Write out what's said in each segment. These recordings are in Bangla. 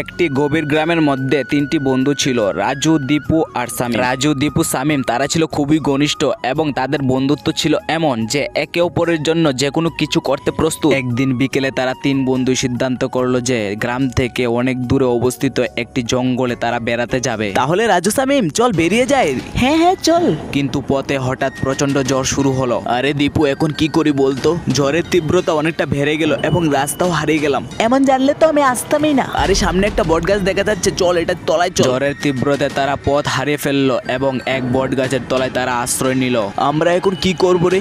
একটি গভীর গ্রামের মধ্যে তিনটি বন্ধু ছিল রাজু দীপু আর সামিম। রাজু দীপু সামিম তারা ছিল খুবই ঘনিষ্ঠ এবং তাদের বন্ধুত্ব ছিল এমন যে একে অপরের জন্য যে কোনো কিছু করতে প্রস্তুত। একদিন বিকেলে তারা তিন বন্ধু সিদ্ধান্ত করল যে গ্রাম থেকে অনেক দূরে অবস্থিত একটি জঙ্গলে তারা বেড়াতে যাবে। তাহলে রাজু সামিম চল বেরিয়ে যায় হ্যাঁ হ্যাঁ চল। কিন্তু পথে হঠাৎ প্রচণ্ড জ্বর শুরু হলো। আরে দীপু এখন কি করি বলতো? জ্বরের তীব্রতা অনেকটা বেড়ে গেল এবং রাস্তাও হারিয়ে গেলাম। এমন জানলে তো আমি আসতামই না। আরে সামনে একটা বট গাছ দেখা যাচ্ছে চল এটার তলায় চল। জ্বরের তীব্রতায় তারা পথ হারিয়ে ফেলল এবং এক বট গাছের তলায় তারা আশ্রয় নিল। আমরা এখন কি করব রে?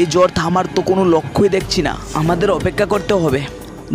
এই জ্বর থামার তো কোনো লক্ষ্যই দেখছি না। আমাদের অপেক্ষা করতে হবে।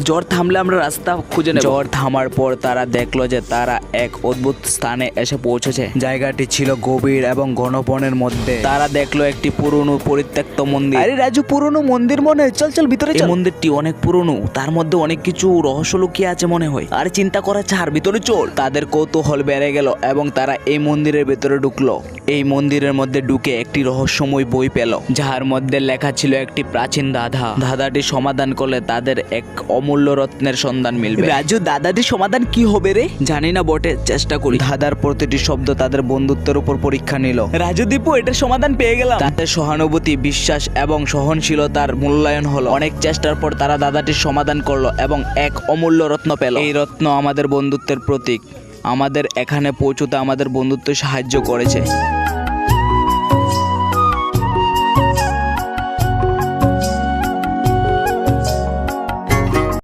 জ্বর থামলে আমরা রাস্তা খুঁজে নেব। জ্বর থামার পর তারা দেখল যে তারা এক অদ্ভুত স্থানে এসে পৌঁছেছে। জায়গাটি ছিল গভীর এবং ঘন বনের মধ্যে। তারা দেখল একটি পুরনো পরিত্যক্ত মন্দির। আরে রাজু পুরনো মন্দির মনে হয়। চল চল ভিতরে এই মন্দিরটি অনেক পুরনো। তার মধ্যে অনেক কিছু রহস্য লুকিয়ে আছে মনে হয়। আর চিন্তা করা ছাড় ভিতরে চল। তাদের কৌতূহল বেড়ে গেল এবং তারা এই মন্দিরের ভিতরে ঢুকলো। এই মন্দিরের মধ্যে ঢুকে একটি রহস্যময় বই পেল যার মধ্যে লেখা ছিল একটি প্রাচীন দাদা দাদাটি সমাধান করলে তাদের এক অমূল্য রত্নের সন্ধান মিলবে। রাজু দাদাটির সমাধান কি হবে রে? জানি না বটে চেষ্টা করি। দাদার প্রতিটি শব্দ তাদের বন্ধুত্বের উপর পরীক্ষা নিল। রাজু দীপু এটার সমাধান পেয়ে গেলাম। তাদের সহানুভূতি বিশ্বাস এবং সহনশীলতার মূল্যায়ন হলো। অনেক চেষ্টার পর তারা দাদাটির সমাধান করল এবং এক অমূল্য রত্ন পেল। এই রত্ন আমাদের বন্ধুত্বের প্রতীক। আমাদের এখানে পৌঁছতে আমাদের বন্ধুত্ব সাহায্য করেছে।